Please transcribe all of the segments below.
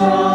사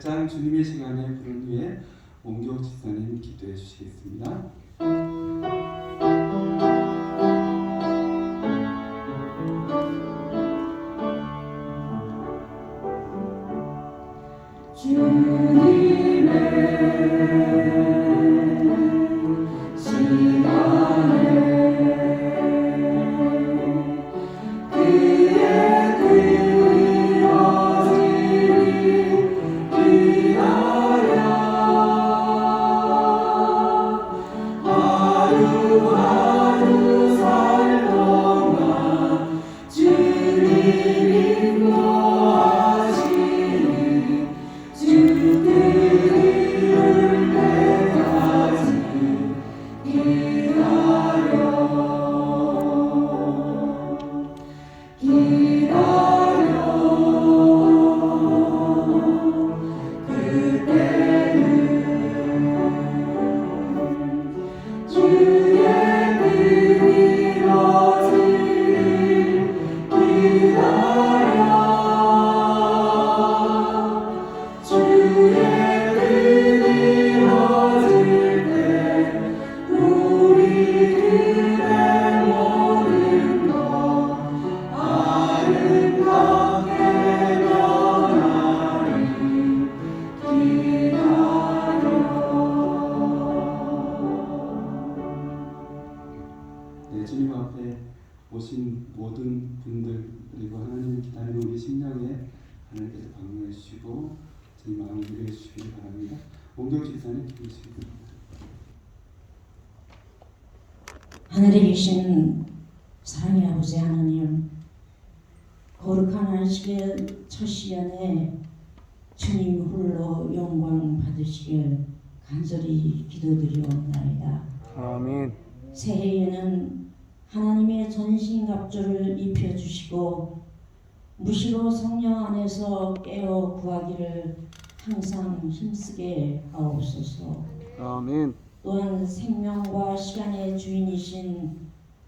188장 주님의 시간에 부른 후에 원교 집사님 기도해 주시겠습니다. 하나님께서 방문해 주시고 저희 마음을 위로해 주시기 바랍니다. 원경 집사님 기도해주시겠습니다. 하늘에 계신 사랑의 아버지 하나님 거룩한 안식의 첫 시간에 주님 홀로 영광 받으시길 간절히 기도드리옵나이다. 아멘. 새해에는 하나님의 전신 갑주를 입혀주시고 무시로 성령 안에서 깨어 구하기를 항상 힘쓰게 하옵소서. 아멘. 또한 생명과 시간의 주인이신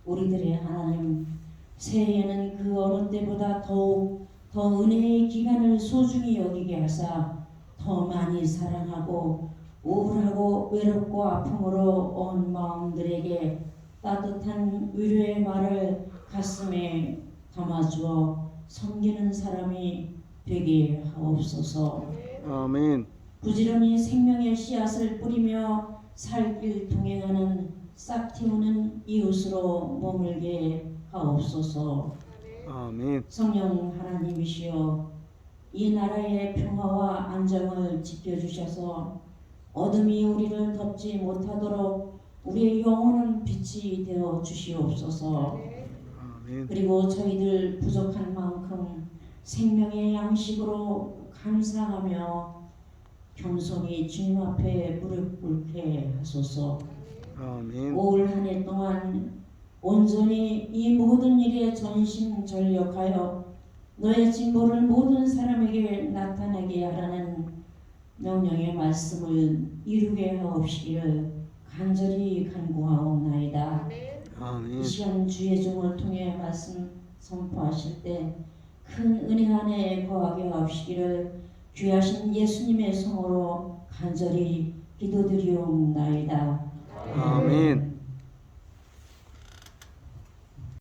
우리들의 하나님 새해에는 그 어느 때보다 더욱 더 은혜의 기간을 소중히 여기게 하사 더 많이 사랑하고 우울하고 외롭고 아픔으로 온 마음들에게 따뜻한 위로의 말을 가슴에 담아주어 섬기는 사람이 되게 하옵소서. 아멘. 부지런히 생명의 씨앗을 뿌리며 살길 동행하는 싹 틔우는 이웃으로 머물게 하옵소서. 아멘. 성령 하나님이시여 이 나라의 평화와 안정을 지켜주셔서 어둠이 우리를 덮지 못하도록 우리의 영혼은 빛이 되어 주시옵소서. 아멘. 그리고 저희들 부족한 만큼 생명의 양식으로 감사하며 겸손히 주님 앞에 무릎 꿇게 하소서. 아멘. 올 한 해 동안 온전히 이 모든 일에 전심전력하여 너의 진보를 모든 사람에게 나타내게 하라는 명령의 말씀을 이루게 하옵시기를 간절히 간구하옵나이다. 이 아멘. 시간 주의 종을 통해 말씀 선포하실 때 큰 은혜 안에 거하게 하옵시기를 귀하신 예수님의 성으로 간절히 기도드리옵나이다. 아멘.